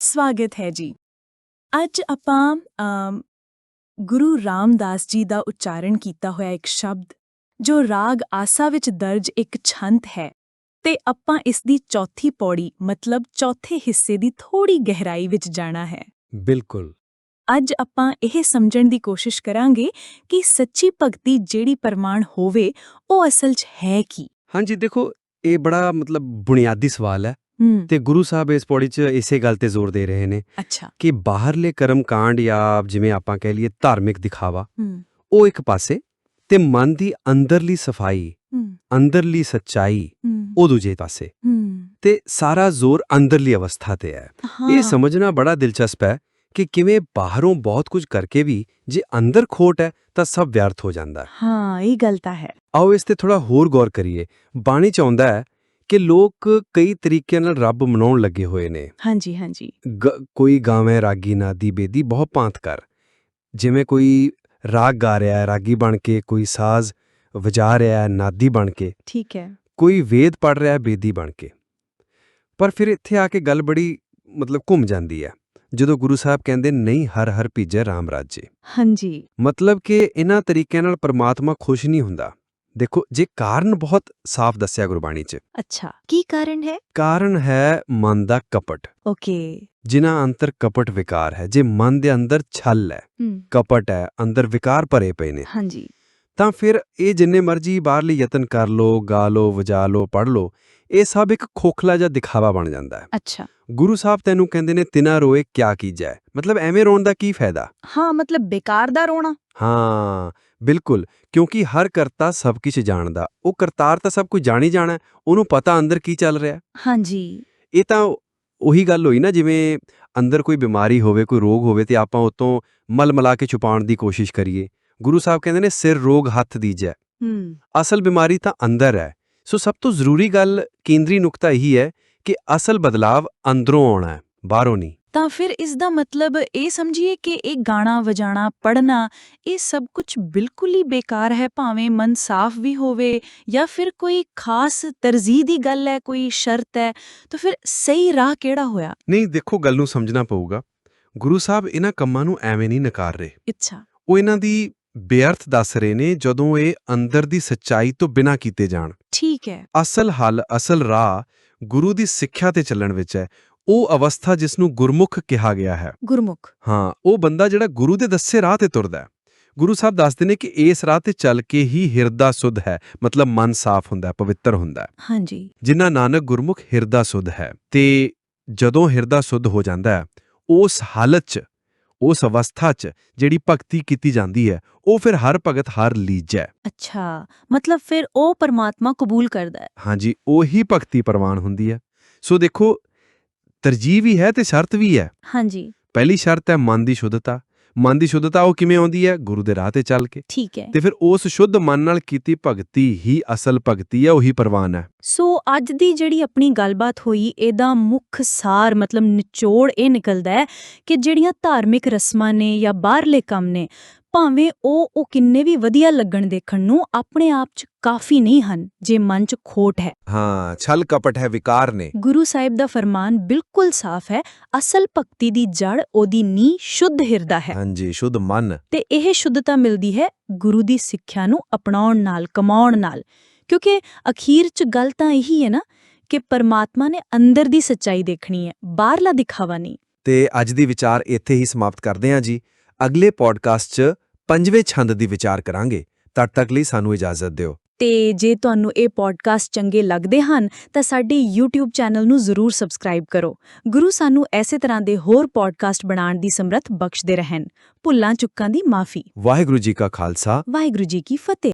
ਸਵਾਗਤ ਹੈ ਜੀ। ਅੱਜ ਆਪਾਂ ਗੁਰੂ ਰਾਮਦਾਸ ਜੀ ਦਾ ਉਚਾਰਨ ਕੀਤਾ ਹੋਇਆ ਇੱਕ ਸ਼ਬਦ ਜੋ ਰਾਗ ਆਸਾ ਵਿੱਚ ਦਰਜ ਇੱਕ ਛੰਤ ਹੈ। ਤੇ ਆਪਾਂ ਇਸ ਦੀ ਚੌਥੀ ਪੌੜੀ ਮਤਲਬ ਚੌਥੇ ਹਿੱਸੇ ਦੀ ਥੋੜੀ ਗਹਿਰਾਈ ਵਿੱਚ ਜਾਣਾ ਹੈ। ਬਿਲਕੁਲ। ਅੱਜ ਆਪਾਂ ਇਹ ਸਮਝਣ ਦੀ ਕੋਸ਼ਿਸ਼ ਕਰਾਂਗੇ ਕਿ ਸੱਚੀ ਭਗਤੀ ਜਿਹੜੀ ਪ੍ਰਮਾਣ ਹੋਵੇ ਉਹ ਅਸਲ 'ਚ ਹੈ ਕੀ? ਹਾਂਜੀ ਦੇਖੋ ਇਹ ਬੜਾ ਮਤਲਬ ਬੁਨਿਆਦੀ ਸਵਾਲ ਹੂੰ। ਤੇ ਗੁਰੂ ਸਾਹਿਬ ਇਸ ਪੌੜੀ 'ਚ ਇਸੇ ਗੱਲ ਤੇ ਜ਼ੋਰ ਦੇ ਰਹੇ ਨੇ ਅੱਛਾ। ਕਿ ਬਾਹਰਲੇ ਕਰਮ ਕਾਂਡ ਜਾਂ ਜਿਵੇਂ ਆਪਾਂ ਕਹਿ ਲਈਏ ਧਾਰਮਿਕ ਦਿਖਾਵਾ ਉਹ ਇੱਕ ਪਾਸੇ ਤੇ ਮਨ ਦੀ ਅੰਦਰਲੀ ਸਫ਼ਾਈ ਅੰਦਰਲੀ ਸੱਚਾਈ ਉਹ ਦੂਜੇ ਪਾਸੇ। ਤੇ ਸਾਰਾ ਜ਼ੋਰ ਅੰਦਰਲੀ ਅਵਸਥਾ ਤੇ ਹੈ। ਹਾਂ। ਇਹ ਸਮਝਣਾ ਬੜਾ ਦਿਲਚਸਪ ਹੈ ਕਿ ਕਿਵੇਂ ਬਾਹਰੋਂ ਬਹੁਤ ਕੁਝ ਕਰਕੇ ਵੀ ਜੇ ਅੰਦਰ ਖੋਟ ਹੈ ਤਾਂ ਸਭ ਵਿਅਰਥ ਹੋ ਜਾਂਦਾ ਹੈ। ਹਾਂ ਇਹ ਗੱਲ ਤਾਂ ਹੈ। ਆਓ ਇਸ ਤੇ ਥੋੜਾ ਹੋਰ ਗੌਰ ਕਰੀਏ। ਬਾਣੀ ਚ ਆਉਂਦਾ ਹੈ ਕਿ ਲੋਕ ਕਈ ਤਰੀਕਿਆਂ ਨਾਲ ਰੱਬ ਮਨਾਉਣ ਲੱਗੇ ਹੋਏ ਨੇ। ਹਾਂਜੀ ਹਾਂਜੀ। ਕੋਈ ਗਾਵੇਂ ਰਾਗੀ ਨਾਦੀ ਬੇਦੀ ਬਹੁਤ ਭਾਂਤ ਕਰ। ਜਿਵੇਂ ਕੋਈ ਰਾਗ ਗਾ ਰਿਹਾ ਹੈ ਰਾਗੀ ਬਣ ਕੇ ਕੋਈ ਸਾਜ਼ ਵਜਾ ਰਿਹਾ ਹੈ ਨਾਦੀ ਬਣ ਕੇ। ਠੀਕ ਹੈ। ਕੋਈ ਵੇਦ ਪੜ ਰਿਹਾ ਹੈ ਬੇਦੀ ਬਣ ਕੇ। ਪਰ ਫਿਰ ਇੱਥੇ ਆ ਕੇ ਗੱਲ ਬੜੀ ਮਤਲਬ ਘੁੰਮ ਜਾਂਦੀ ਹੈ। ਜਦੋਂ ਗੁਰੂ ਸਾਹਿਬ ਕਹਿੰਦੇ ਨਹੀਂ ਹਰ ਹਰ ਭੀਜੈ ਰਾਮ ਰਾਜੇ। ਹਾਂਜੀ। ਮਤਲਬ ਕਿ ਇਹਨਾਂ ਤਰੀਕਿਆਂ ਨਾਲ ਪਰਮਾਤਮਾ ਖੁਸ਼ ਨਹੀਂ ਹੁੰਦਾ। ਦੇਖੋ ਜੇ ਕਾਰਨ ਬਹੁਤ ਸਾਫ਼ ਦੱਸਿਆ ਗੁਰਬਾਣੀ 'ਚ। ਅੱਛਾ ਕੀ ਕਾਰਨ ਹੈ? ਕਾਰਨ ਹੈ ਮਨ ਦਾ ਕਪਟ। ਓਕੇ। ਜਿਨ੍ਹਾਂ ਅੰਤਰ ਕਪਟ ਵਿਕਾਰ ਹੈ ਜੇ ਮਨ ਦੇ ਅੰਦਰ ਛਲ ਹੈ ਹੂੰ। ਕਪਟ ਹੈ ਅੰਦਰ ਵਿਕਾਰ ਭਰੇ ਪਏ ਨੇ ਹਾਂਜੀ। ਤਾਂ ਫਿਰ ਇਹ ਜਿੰਨੇ ਮਰਜ਼ੀ ਬਾਹਰਲੀ ਯਤਨ ਕਰ ਲੋ ਗਾ ਲੋ ਵਜਾ ਲੋ ਪੜ ਲੋ ਇਹ ਸਭ ਇੱਕ ਖੋਖਲਾ ਜਿਹਾ ਦਿਖਾਵਾ ਬਣ ਜਾਂਦਾ ਹੈ। ਅੱਛਾ। ਗੁਰੂ ਸਾਹਿਬ ਤੈਨੂੰ ਕਹਿੰਦੇ ਨੇ ਤਿਨਾ ਰੋਏ ਕਿਆ ਕੀਜੈ? ਮਤਲਬ ਐਵੇਂ ਰੋਣ ਦਾ ਕੀ ਫਾਇਦਾ? ਹਾਂ ਮਤਲਬ ਬੇਕਾਰ ਦਾ ਰੋਣਾ। ਹਾਂ। ਬਿਲਕੁਲ ਕਿਉਂਕਿ ਹਰ ਕਰਤਾ ਸਭ ਕੁਝ ਜਾਣਦਾ। ਉਹ ਕਰਤਾਰ ਤਾਂ ਸਭ ਕੁਝ ਜਾਣੀ ਜਾਣਾ ਉਹਨੂੰ ਪਤਾ ਅੰਦਰ ਕੀ ਚੱਲ ਰਿਹਾ। ਹਾਂਜੀ। ਇਹ ਤਾਂ ਉਹੀ ਗੱਲ ਹੋਈ ਨਾ ਜਿਵੇਂ ਅੰਦਰ ਕੋਈ ਬਿਮਾਰੀ ਹੋਵੇ ਕੋਈ ਰੋਗ ਹੋਵੇ ਤੇ ਆਪਾਂ ਉਤੋਂ ਮਲ ਮਲਾ ਕੇ ਛੁਪਾਉਣ ਦੀ ਕੋਸ਼ਿਸ਼ ਕਰੀਏ। ਗੁਰੂ ਸਾਹਿਬ ਕਹਿੰਦੇ ਨੇ ਸਿਰ ਰੋਗ ਹੱਥ ਦੀਜੈ ਹੂੰ। ਅਸਲ ਬਿਮਾਰੀ ਤਾਂ ਅੰਦਰ ਹੈ। ਸੋ ਸਭ ਤੋਂ ਜ਼ਰੂਰੀ ਗੱਲ ਕੇਂਦਰੀ ਨੁਕਤਾ ਇਹੀ ਹੈ ਕਿ ਅਸਲ ਬਦਲਾਵ ਅੰਦਰੋਂ ਆਉਣਾ ਹੈ ਬਾਹਰੋਂ ਨਹੀਂ। ਤਾਂ ਫਿਰ ਇਸ ਦਾ ਮਤਲਬ ਇਹ ਸਮਝੀਏ ਕਿ ਇਹ ਗਾਣਾ ਵਜਾਣਾ ਪੜਨਾ ਇਹ ਸਭ ਕੁਝ ਬਿਲਕੁਲ ਹੀ ਬੇਕਾਰ ਹੈ ਭਾਵੇਂ ਮਨ ਸਾਫ਼ ਵੀ ਹੋਵੇ ਜਾਂ ਫਿਰ ਕੋਈ ਖਾਸ ਤਰਜੀਹ ਦੀ ਗੱਲ ਹੈ ਕੋਈ ਸ਼ਰਤ ਹੈ ਤਾਂ ਫਿਰ ਸਹੀ ਰਾਹ ਕਿਹੜਾ ਹੋਇਆ? ਨਹੀਂ ਦੇਖੋ ਗੱਲ ਨੂੰ ਸਮਝਣਾ ਪਊਗਾ। ਗੁਰੂ ਸਾਹਿਬ ਇਹਨਾਂ ਕੰਮਾਂ ਨੂੰ ਐਵੇਂ ਨਹੀਂ ਨਕਾਰ ਰਹੇ। ਅੱਛਾ। ਉਹ ਇਹਨਾਂ ਦੀ ਬੇਅਰਥ ਦੱਸ ਰਹੇ ਨੇ ਜਦੋਂ ਇਹ ਅੰਦਰ ਦੀ ਸੱਚਾਈ ਤੋਂ ਬਿਨਾਂ ਕੀਤੇ ਜਾਣ। ਠੀਕ ਹੈ। ਅਸਲ ਹੱਲ ਅਸਲ ਰਾਹ ਗੁਰੂ ਦੀ ਸਿੱਖਿਆ ਤੇ ਚੱਲਣ ਵਿੱਚ ਹੈ। ਉਹ ਅਵਸਥਾ ਜਿਸ ਨੂੰ ਗੁਰਮੁਖ ਕਿਹਾ ਗਿਆ ਹੈ। ਗੁਰਮੁਖ। ਹਾਂ ਉਹ ਬੰਦਾ ਜਿਹੜਾ ਗੁਰੂ ਦੇ ਦੱਸੇ ਰਾਹ ਤੇ ਤੁਰਦਾ ਹੈ। ਗੁਰੂ ਸਾਹਿਬ ਦੱਸਦੇ ਨੇ ਕਿ ਇਸ ਰਾਹ ਤੇ ਚੱਲ ਕੇ ਹੀ ਹਿਰਦਾ ਸੁਧ ਹੈ ਮਤਲਬ ਮਨ ਸਾਫ਼ ਹੁੰਦਾ ਹੈ ਪਵਿੱਤਰ ਹੁੰਦਾ ਹੈ। ਹਾਂਜੀ। ਜਿਨ੍ਹਾਂ ਨਾਨਕ ਗੁਰਮੁਖ ਹਿਰਦਾ ਸੁਧ ਹੈ ਤੇ ਜਦੋਂ ਹਿਰਦਾ ਸੁਧ ਹੋ ਜਾਂਦਾ ਹੈ ਉਸ ਹਾਲਤ 'ਚ ਉਸ ਅਵਸਥਾ 'ਚ ਜਿਹੜੀ ਭਗਤੀ ਕੀਤੀ ਜਾਂਦੀ ਹੈ ਉਹ ਫਿਰ ਹਰ ਭਗਤ ਹਰ ਲੀਜੈ। ਅੱਛਾ ਮਤਲਬ ਫਿਰ ਉਹ ਪਰਮਾਤਮਾ ਕਬੂਲ ਕਰਦਾ ਹੈ। ਹਾਂਜੀ ਉਹੀ ਭਗਤੀ ਪ੍ਰਵਾਨ ਹੁੰਦੀ ਹੈ। ਸੋ ਦੇਖੋ ਤਰਜੀਹ ਵੀ ਹੈ ਤੇ ਸ਼ਰਤ ਵੀ ਹੈ। ਹਾਂਜੀ। ਪਹਿਲੀ ਸ਼ਰਤ ਹੈ ਮਨ ਦੀ ਸ਼ੁੱਧਤਾ। ਮਨ ਦੀ ਸ਼ੁੱਧਤਾ ਉਹ ਕਿਵੇਂ ਆਉਂਦੀ ਹੈ? ਗੁਰੂ ਦੇ ਰਾਹ ਤੇ ਚੱਲ ਕੇ। ਠੀਕ ਹੈ। ਤੇ ਫਿਰ ਉਸ ਸ਼ੁੱਧ ਮਨ ਨਾਲ ਕੀਤੀ ਭਗਤੀ ਹੀ ਅਸਲ ਭਗਤੀ ਹੈ ਉਹੀ ਪ੍ਰਵਾਨ ਹੈ। ਸੋ ਅੱਜ ਦੀ ਜਿਹੜੀ ਆਪਣੀ ਗੱਲਬਾਤ ਹੋਈ ਇਹਦਾ ਮੁੱਖ ਸਾਰ ਮਤਲਬ ਨਿਚੋੜ ਇਹ ਨਿਕਲਦਾ ਹੈ ਕਿ ਜਿਹੜੀਆਂ ਧਾਰਮਿਕ ਰਸਮਾਂ ਨੇ ਜਾਂ ਬਾਹਰਲੇ ਕੰਮ ਨੇ ਭਾਵੇਂ ਉਹ ਉਹ ਕਿੰਨੇ ਵੀ ਵਧੀਆ ਲੱਗਣ ਦੇਖਣ ਨੂੰ ਆਪਣੇ ਆਪ 'ਚ ਕਾਫੀ ਨਹੀਂ ਹਨ ਜੇ ਮਨ 'ਚ ਖੋਟ ਹੈ। ਹਾਂ ਛਲ ਕਪਟ ਹੈ ਵਿਕਾਰ ਨੇ। ਗੁਰੂ ਸਾਹਿਬ ਦਾ ਫਰਮਾਨ ਬਿਲਕੁਲ ਸਾਫ਼ ਹੈ ਅਸਲ ਭਗਤੀ ਦੀ ਜੜ ਉਹਦੀ ਨੀ ਸ਼ੁੱਧ ਹਿਰਦਾ ਹੈ। ਹਾਂਜੀ ਸ਼ੁੱਧ ਮਨ। ਤੇ ਇਹ ਸ਼ੁੱਧਤਾ ਮਿਲਦੀ ਹੈ ਗੁਰੂ ਦੀ ਸਿੱਖਿਆ ਨੂੰ ਅਪਣਾਉਣ ਨਾਲ ਕਮਾਉਣ ਨਾਲ। ਕਿਉਂਕਿ ਅਖੀਰ 'ਚ ਗੱਲ ਤਾਂ ਇਹੀ ਹੈ ਨਾ ਕਿ ਪਰਮਾਤਮਾ ਨੇ ਅੰਦਰ ਦੀ ਸੱਚਾਈ ਦੇਖਣੀ ਹੈ ਬਾਹਰਲਾ ਦਿਖਾਵਾ ਨਹੀਂ। ਤੇ ਅੱਜ ਦੀ ਵਿਚਾਰ ਇੱਥੇ ਹੀ ਸਮਾਪਤ ਕਰਦੇ ਹਾਂ ਜੀ। ਅਗਲੇ ਪੋਡਕਾਸਟ 'ਚ ਪੰਜਵੇਂ ਛੰਦ ਦੀ ਵਿਚਾਰ ਕਰਾਂਗੇ। ਤਦ ਤੱਕ ਲਈ ਸਾਨੂੰ ਇਜਾਜ਼ਤ ਦਿਓ। ਤੇ ਜੇ ਤੁਹਾਨੂੰ ਇਹ ਪੋਡਕਾਸਟ ਚੰਗੇ ਲੱਗਦੇ ਹਨ ਤਾਂ ਸਾਡੇ YouTube ਚੈਨਲ ਨੂੰ ਜ਼ਰੂਰ ਸਬਸਕ੍ਰਾਈਬ ਕਰੋ। ਗੁਰੂ ਸਾਨੂੰ ਐਸੇ ਤਰ੍ਹਾਂ ਦੇ ਹੋਰ ਪੋਡਕਾਸਟ ਬਣਾਉਣ ਦੀ ਸਮਰੱਥ ਬਖਸ਼ਦੇ ਰਹਿਣ। ਭੁੱਲਾਂ ਚੁੱਕਾਂ ਦੀ ਮਾਫੀ। ਵਾਹਿਗੁਰੂ ਜੀ ਕਾ ਖਾਲਸਾ। ਵਾਹਿਗੁਰੂ ਜੀ ਕੀ ਫਤਿਹ।